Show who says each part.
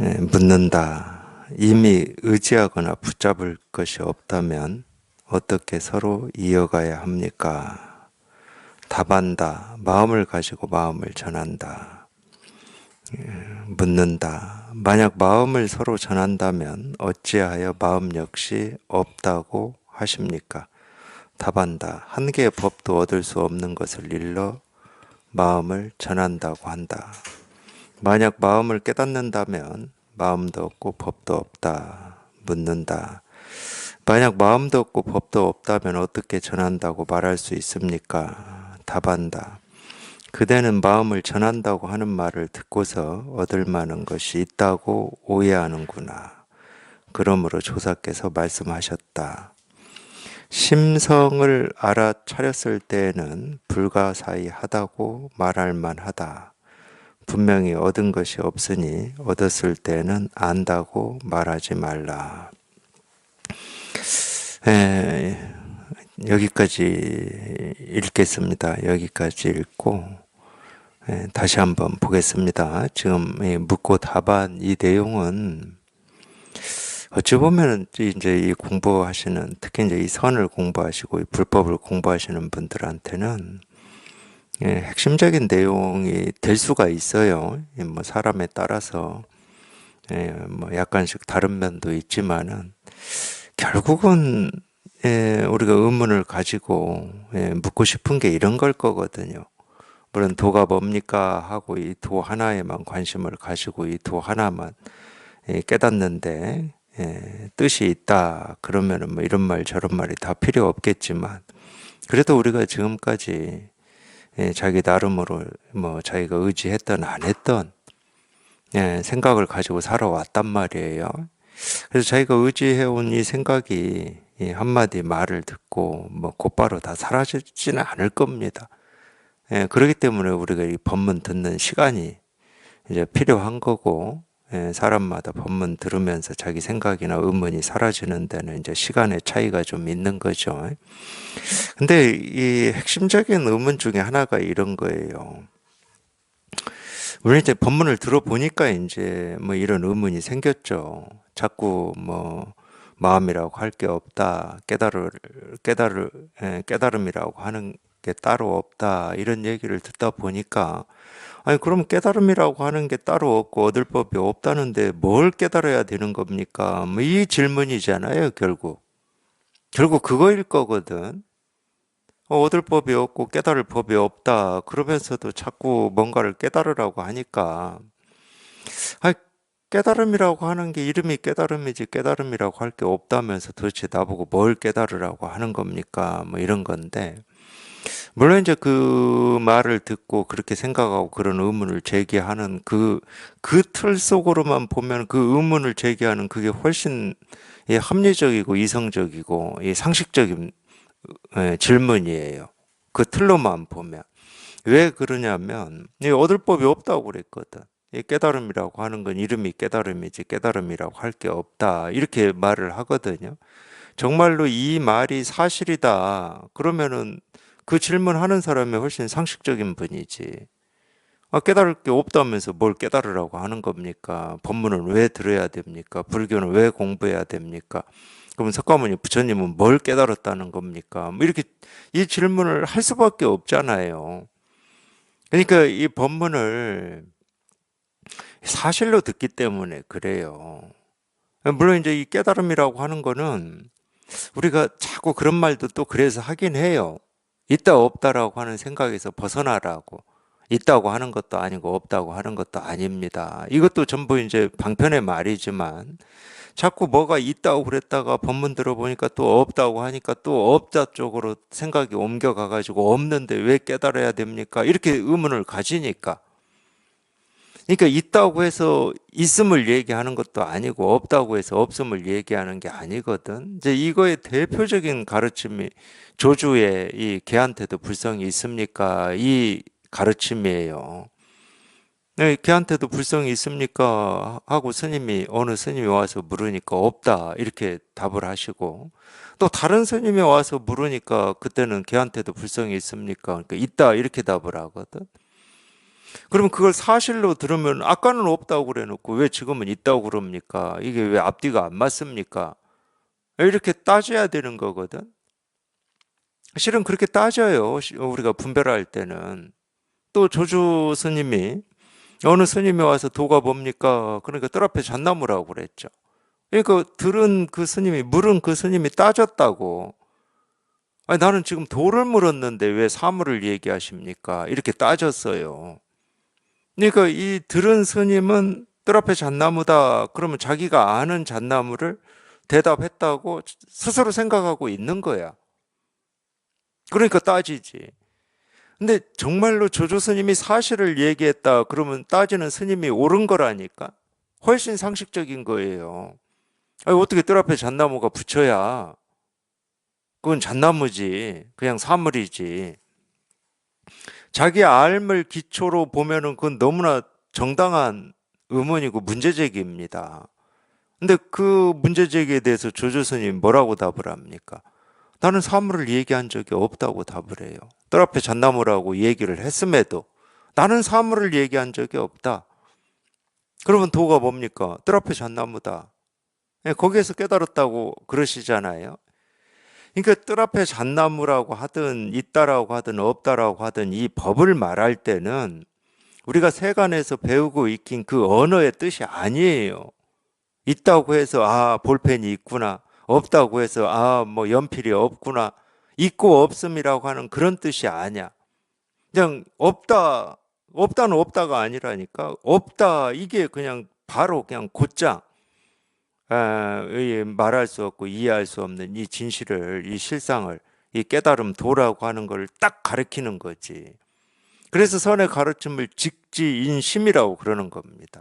Speaker 1: 예, 묻는다. 이미 의지하거나 붙잡을 것이 없다면 어떻게 서로 이어가야 합니까? 답한다. 마음을 가지고 마음을 전한다. 예, 묻는다. 만약 마음을 서로 전한다면 어찌하여 마음 역시 없다고 하십니까? 답한다. 한 개의 법도 얻을 수 없는 것을 일러 마음을 전한다고 한다. 만약 마음을 깨닫는다면 마음도 없고 법도 없다. 묻는다. 만약 마음도 없고 법도 없다면 어떻게 전한다고 말할 수 있습니까? 답한다. 그대는 마음을 전한다고 하는 말을 듣고서 얻을 만한 것이 있다고 오해하는구나. 그러므로 조사께서 말씀하셨다. 심성을 알아차렸을 때에는 불가사의하다고 말할 만하다. 분명히 얻은 것이 없으니 얻었을 때는 안다고 말하지 말라. 에, 여기까지 읽겠습니다. 여기까지 읽고 에, 다시 한번 보겠습니다. 지금 이 묻고 답한 이 내용은 어찌 보면 이제 이 공부하시는 특히 이제 이 선을 공부하시고 이 불법을 공부하시는 분들한테는 예, 핵심적인 내용이 될 수가 있어요. 이뭐 사람에 따라서 예, 뭐 약간씩 다른 면도 있지만은 결국은 예, 우리가 의문을 가지고 예, 묻고 싶은 게 이런 걸 거거든요. 물론 도가 뭡니까 하고 이 도 하나에만 관심을 가지고 이 도 하나만 예, 깨닫는데 예, 뜻이 있다 그러면은 뭐 이런 말 저런 말이 다 필요 없겠지만 그래도 우리가 지금까지 예, 자기 나름으로 뭐 자기가 의지했던 안 했던 예, 생각을 가지고 살아왔단 말이에요. 그래서 자기가 의지해온 이 생각이 이 한마디 말을 듣고 뭐 곧바로 다 사라지지는 않을 겁니다. 예, 그렇기 때문에 우리가 이 법문 듣는 시간이 이제 필요한 거고 예, 사람마다 법문 들으면서 자기 생각이나 의문이 사라지는 데는 이제 시간의 차이가 좀 있는 거죠. 근데 이 핵심적인 의문 중에 하나가 이런 거예요. 우리 이제 법문을 들어보니까 이제 뭐 이런 의문이 생겼죠. 자꾸 뭐 마음이라고 할 게 없다. 깨달을 깨달을 예, 깨달음이라고 하는 게 따로 없다. 이런 얘기를 듣다 보니까 아니 그럼 깨달음이라고 하는 게 따로 없고 얻을 법이 없다는데 뭘 깨달아야 되는 겁니까? 뭐 이 질문이잖아요, 결국. 결국 그거일 거거든. 어, 얻을 법이 없고 깨달을 법이 없다. 그러면서도 자꾸 뭔가를 깨달으라고 하니까 아 깨달음이라고 하는 게 이름이 깨달음이지 깨달음이라고 할 게 없다면서 도대체 나보고 뭘 깨달으라고 하는 겁니까? 뭐 이런 건데 물론 이제 그 말을 듣고 그렇게 생각하고 그런 의문을 제기하는 그 그 틀 속으로만 보면 그 의문을 제기하는 그게 훨씬 예, 합리적이고 이성적이고 예, 상식적인 예, 질문이에요. 그 틀로만 보면 왜 그러냐면 이 얻을 법이 없다고 그랬거든. 이 깨달음이라고 하는 건 이름이 깨달음이지 깨달음이라고 할 게 없다 이렇게 말을 하거든요. 정말로 이 말이 사실이다. 그러면은 그 질문하는 사람이 훨씬 상식적인 분이지. 아, 깨달을 게 없다면서 뭘 깨달으라고 하는 겁니까? 법문은 왜 들어야 됩니까? 불교는 왜 공부해야 됩니까? 그럼 석가모니 부처님은 뭘 깨달았다는 겁니까? 뭐 이렇게 이 질문을 할 수밖에 없잖아요. 그러니까 이 법문을 사실로 듣기 때문에 그래요. 물론 이제 이 깨달음이라고 하는 거는 우리가 자꾸 그런 말도 또 그래서 하긴 해요. 있다 없다라고 하는 생각에서 벗어나라고. 있다고 하는 것도 아니고 없다고 하는 것도 아닙니다. 이것도 전부 이제 방편의 말이지만 자꾸 뭐가 있다고 그랬다가 법문 들어보니까 또 없다고 하니까 또 없다 쪽으로 생각이 옮겨가 가지고 없는데 왜 깨달아야 됩니까? 이렇게 의문을 가지니까. 그러니까 있다고 해서 있음을 얘기하는 것도 아니고 없다고 해서 없음을 얘기하는 게 아니거든. 이제 이거의 대표적인 가르침이 조주의 이 개한테도 불성이 있습니까? 이 가르침이에요. 네, 걔한테도 불성이 있습니까? 하고 스님이 어느 스님이 와서 물으니까 없다 이렇게 답을 하시고 또 다른 스님이 와서 물으니까 그때는 걔한테도 불성이 있습니까? 그러니까 있다 이렇게 답을 하거든. 그러면 그걸 사실로 들으면 아까는 없다고 그래 놓고 왜 지금은 있다고 그럽니까? 이게 왜 앞뒤가 안 맞습니까? 이렇게 따져야 되는 거거든. 실은 그렇게 따져요. 시- 우리가 분별할 때는. 또 조주 스님이 어느 스님이 와서 도가 뭡니까? 그러니까 뜰 앞에 잣나무라고 그랬죠. 그러니까 들은 그 스님이 물은 그 스님이 따졌다고. 아니, 나는 지금 도를 물었는데 왜 사물을 얘기하십니까? 이렇게 따졌어요. 그러니까 이 들은 스님은 뜰 앞에 잣나무다. 그러면 자기가 아는 잣나무를 대답했다고 스스로 생각하고 있는 거야. 그러니까 따지지. 근데 정말로 조조 스님이 사실을 얘기했다. 그러면 따지는 스님이 옳은 거라니까. 훨씬 상식적인 거예요. 아니, 어떻게 뜰 앞에 잣나무가 붙여야. 그건 잣나무지. 그냥 사물이지. 자기 알을 기초로 보면은 그건 너무나 정당한 의문이고 문제제기입니다. 근데 그 문제제기에 대해서 조조 스님이 뭐라고 답을 합니까? 나는 사물을 얘기한 적이 없다고 답을 해요. 뜰 앞에 잣나무라고 얘기를 했음에도 나는 사물을 얘기한 적이 없다. 그러면 도가 뭡니까? 뜰 앞에 잣나무다. 예, 거기에서 깨달았다고 그러시잖아요. 그러니까 뜰 앞에 잣나무라고 하든 있다라고 하든 없다라고 하든 이 법을 말할 때는 우리가 세간에서 배우고 익힌 그 언어의 뜻이 아니에요. 있다고 해서 아 볼펜이 있구나. 없다고 해서 아 뭐 연필이 없구나. 있고 없음이라고 하는 그런 뜻이 아니야. 그냥 없다 없다는 없다가 아니라니까 없다 이게 그냥 바로 그냥 곧장 말할 수 없고 이해할 수 없는 이 진실을 이 실상을 이 깨달음 도라고 하는 걸 딱 가리키는 거지. 그래서 선의 가르침을 직지인심이라고 그러는 겁니다.